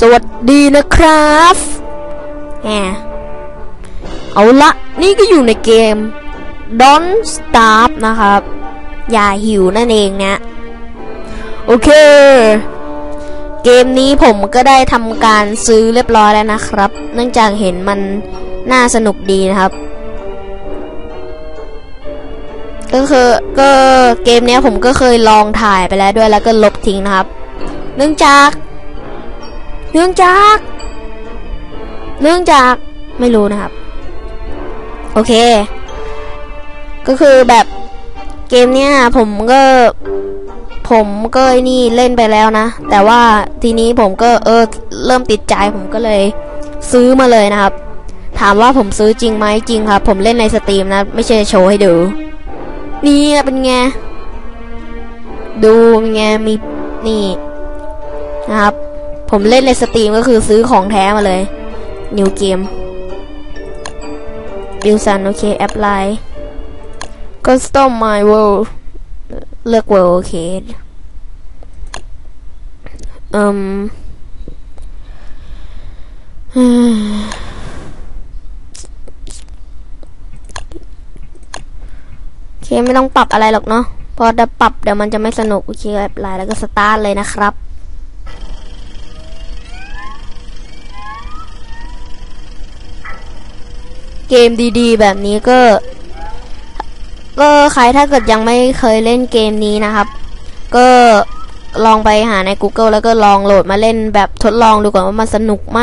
สวัสดีนะครับแหมเอาละนี่ก็อยู่ในเกม Don't Starve นะครับ อย่าหิวนั่นเองนะ โอเค เกมนี้ผมก็ได้ทำการซื้อเรียบร้อยแล้วนะครับ เนื่องจากเห็นมันน่าสนุกดีนะครับ ก็คือก็เกมนี้ผมก็เคยลองถ่ายไปแล้วด้วยแล้วก็ลบทิ้งนะครับ เนื่องจาก เนื่องจาก เนื่องจากไม่รู้นะครับ โอเค ก็คือแบบเกมเนี้ยผมก็ ผมก็นี่เล่นไปแล้วนะ แต่ว่าทีนี้ผมก็เออเริ่มติดใจผมก็เลย ซื้อมาเลยนะครับ ถามว่าผมซื้อจริงไหมจริงครับ ผมเล่นในสตรีมนะ ไม่ใช่โชว์ให้ดู นี่เป็นไง ดูเป็นไงมีนี่นะครับ ผมเล่นในสตรีมก็คือซื้อของแท้มาเลยนิวเกมบิวซันโอเคแอปไลน์ Custom My World เลือก World โอเคอืมโอเคไม่ต้องปรับอะไรหรอกเนาะเพอจะปรับเดี๋ยวมันจะไม่สนุก โอเคแอปไลน์แล้วก็สตาร์ทเลยนะครับ เกมดีๆ แบบนี้ก็ ก็ใครถ้าเกิดยังไม่เคยเล่นเกมนี้นะครับ ก็ลองไปหาใน Google แล้วก็ลองโหลดมาเล่นแบบทดลองดูก่อนว่ามันสนุกไหม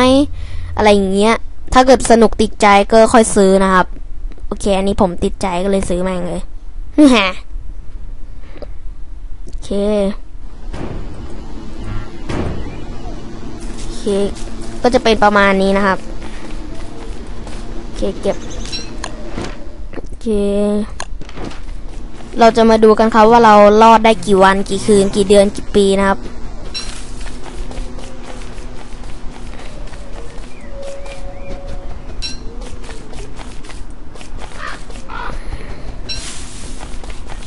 อะไรอย่างเงี้ย ถ้าเกิดสนุกติดใจก็ค่อยซื้อนะครับ โอเค อันนี้ผมติดใจก็เลยซื้อมาเลยฮะโอเคโอเค ก็จะเป็นประมาณนี้นะครับ เคเก็บโอเคเราจะมาดูกันครับว่าเรารอดได้กี่วันกี่คืน กี่เดือนกี่ปีนะครับ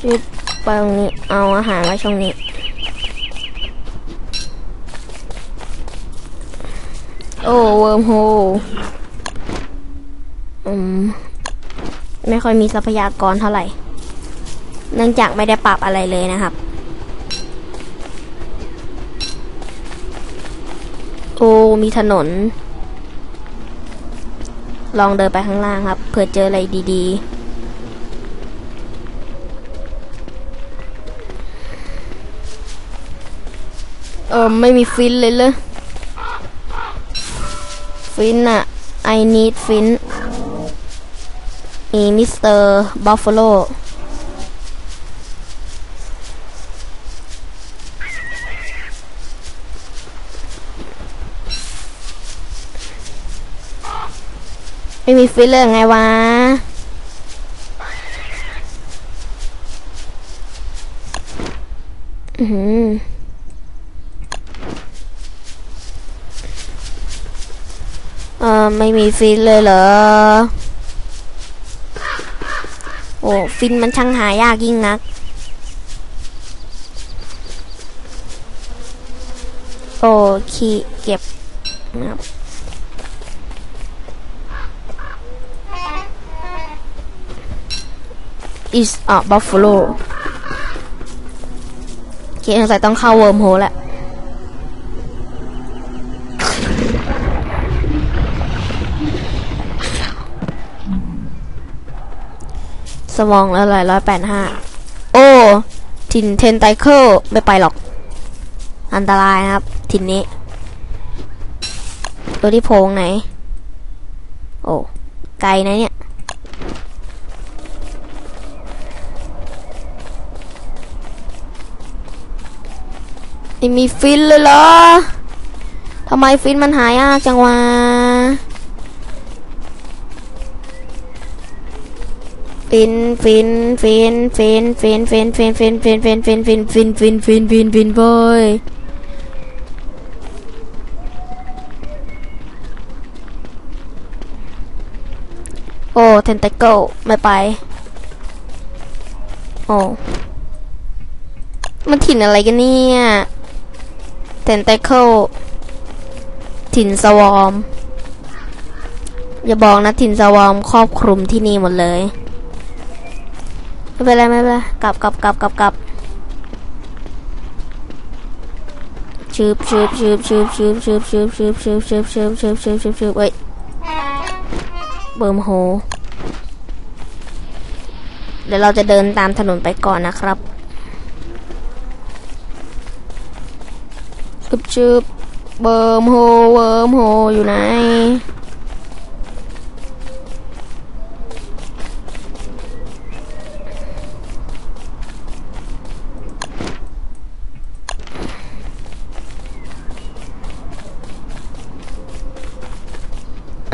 ชิปไปตรงนี้เอาอาหารไว้ช่องนี้ โอ้เวิร์มโฮ อืมไม่ค่อยมีทรัพยากรเท่าไหร่ เนื่องจากไม่ได้ปรับอะไรเลยนะครับ โอ้ มีถนน ลองเดินไปข้างล่างครับ เผื่อเจออะไรดีๆเออไม่มีฟินเลยเลยฟินอะ I need ฟิน มีมิสเตอร์บัฟฟาโลไม่มีฟิลเลยไงวะ อือหือเออไม่มีฟิลเลยเหรอ อ้ฟินมันช่างหายากยิ่งนัก โอ้ขี้เก็บนะครับ is a buffalo โอเคสงสัยต้องเข้าเวิร์มโฮแหละ สมองละลายร้อยแปดห้าโอ้ถิ่นเทนไตเคิลไม่ไปหรอก อันตรายนะครับ ถิ่นนี้ ตัวที่โพงไหน โอ้ไกลนะเนี่ยนี่มีฟินเลยเหรอทำไมฟินมันหายากจังวะ ฟินฟินฟินฟินฟินฟินฟินฟินฟินฟินฟินฟินฟินฟินฟินฟินฟินบอยโอ้เทนเตเกิลไม่ไป โอ้ มันถิ่นอะไรกันเนี่ยเทนเตเคิลถิ่นสวอมอย่าบอกนะถิ่นสวอมครอบคลุมที่นี่หมดเลย ไม่เป็นไรไม่เป็นไรกลับกลับกลับกลับกลับชืบชืบชืบชืบชืบชืบชืบชืบชืบชืบชืบชืบชืบชืบชืบเอ้ยเบิ่มโหเดี๋ยวเราจะเดินตามถนนไปก่อนนะครับชืบชืบเบิ่มโหเบิ่มโหอยู่ไหน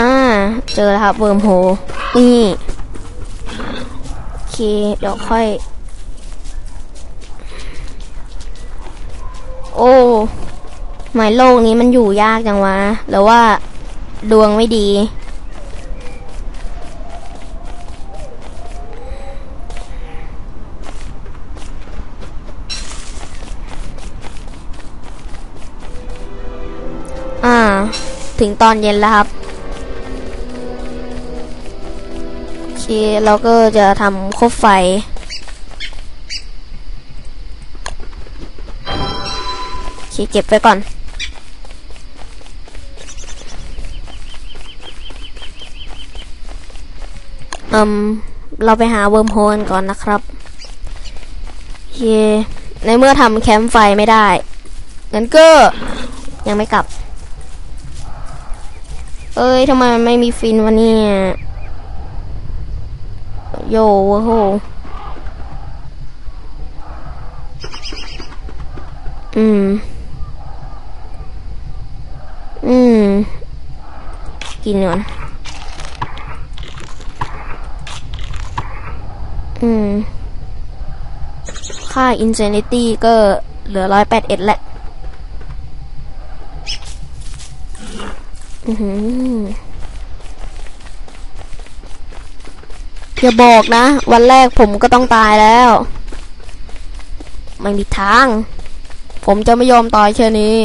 อ่า เจอแล้วครับเวิร์มโฮนี่โอเค เดี๋ยวค่อย โอ้หมายโลกนี้มันอยู่ยากจังวะหรือว่าดวงไม่ดี อ่า ถึงตอนเย็นแล้วครับ เคเราก็จะทำคบไฟ โอเคเก็บไว้ก่อนเอืม เราไปหาเวิร์มโฮลก่อนนะครับเค ในเมื่อทำแคมป์ไฟไม่ได้ งั้นก็ยังไม่กลับ เอ้ยทำไมมันไม่มีฟินวะเนี่ย โยโว้โหอืม อืม กินก่อนอืม ค่า Insanity ก็เหลือร้อยแปดเอ็ดแหละ อือหือ อย่าบอกนะ วันแรกผมก็ต้องตายแล้ว ไม่มีทาง ผมจะไม่ยอมตายแค่นี้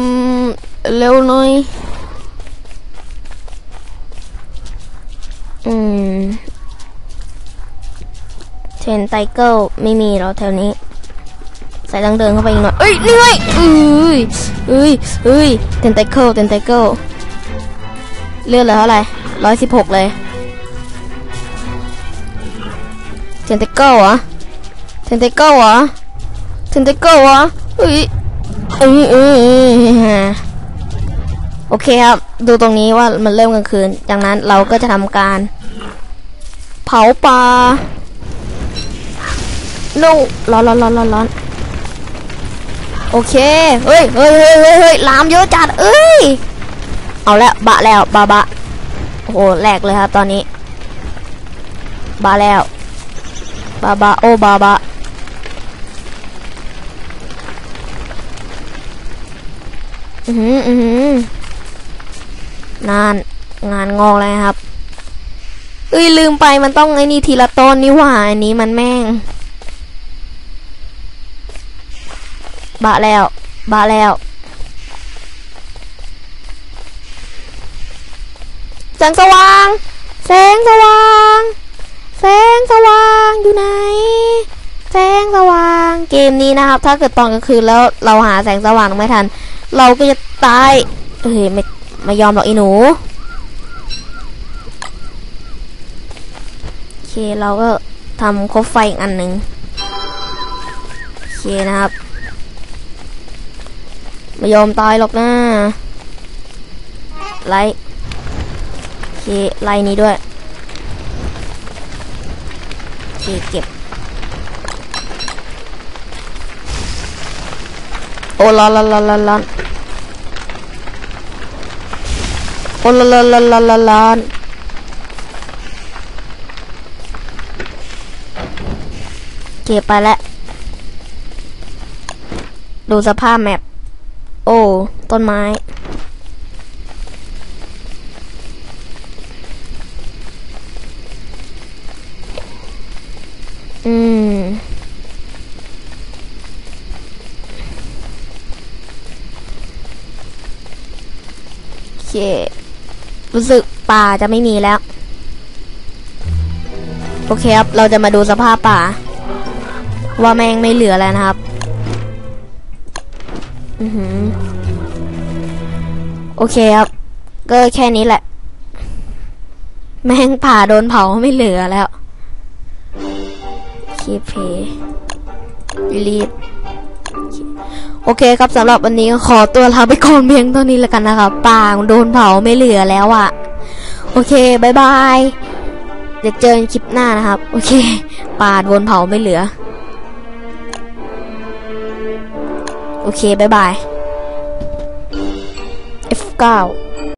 มเร็วหน่อยอืมเทรนไตเกิลไม่มีหรอแถวนี้ ใส่ต้องเดินเข้าไปอีกหน่อยเอ้ยนี่ไงเอ้ยเอ้ยเอ้ยเทนไตเกิลเทนไตเกิลเลือดเหลือเท่าไหร่ร้อยสิบหกเลยเทนไตเกิลเหรอเทนไตเกิลเหรอเทนไตเกิลเหรอเฮ้ย อืมอือโอเคครับ ดูตรงนี้ว่ามันเริ่มกลางคืน จากนั้นเราก็จะทำการ เผาปลานู่ร้อนร้อนร้อนร้อนร้อนโอเค เฮ้ยเฮ้ยเฮ้ยเฮ้ยลามเยอะจัด เอ้ย เอาแล้วบะแล้วบะบะโอ้โหแหลกเลยครับตอนนี้ บะแล้วบะบะโอ้บะบะ อือหืออือหือนานงานงอกเลยครับเอ้ยลืมไปมันต้องไอ้นี่ทีละต้นนี่หว่าอันนี้มันแม่ง บะแล้ว บะแล้ว แสงสว่าง แสงสว่าง แสงสว่างอยู่ไหน แสงสว่าง เกมนี้นะครับ ถ้าเกิดตอนกลางคืนแล้วเราหาแสงสว่างไม่ทัน เราก็จะตายเฮ้ยไม่ไม่ยอมหรอกไอ้หนูโอเคเราก็ทำคบไฟอีกอันหนึ่งโอเคนะครับ ไม่ยอมตายหรอกนะไล่โอเคไล่นี้ด้วยโอเคเก็บโอ้ร้อนร้อนร้อนร้อน คนละละละละละล้านเก็บไปแล้วดูสภาพแมปโอ้ ต้นไม้ ป่าจะไม่มีแล้ว โอเคครับ เราจะมาดูสภาพป่า ว่าแม่งไม่เหลือแล้วนะครับ อือหือ โอเคครับ ก็แค่นี้แหละ แม่งป่าโดนเผาไม่เหลือแล้วคีเพรีบโอเคครับสำหรับวันนี้ขอตัวลาไปก่อนเพียงเท่านี้แล้วกันนะครับป่าโดนเผาไม่เหลือแล้วอะ่ะ โอเคบายบายเดี๋ยวเจอกันคลิปหน้านะครับ โอเค ปาดวนเผาไม่เหลือ โอเคบายบาย F9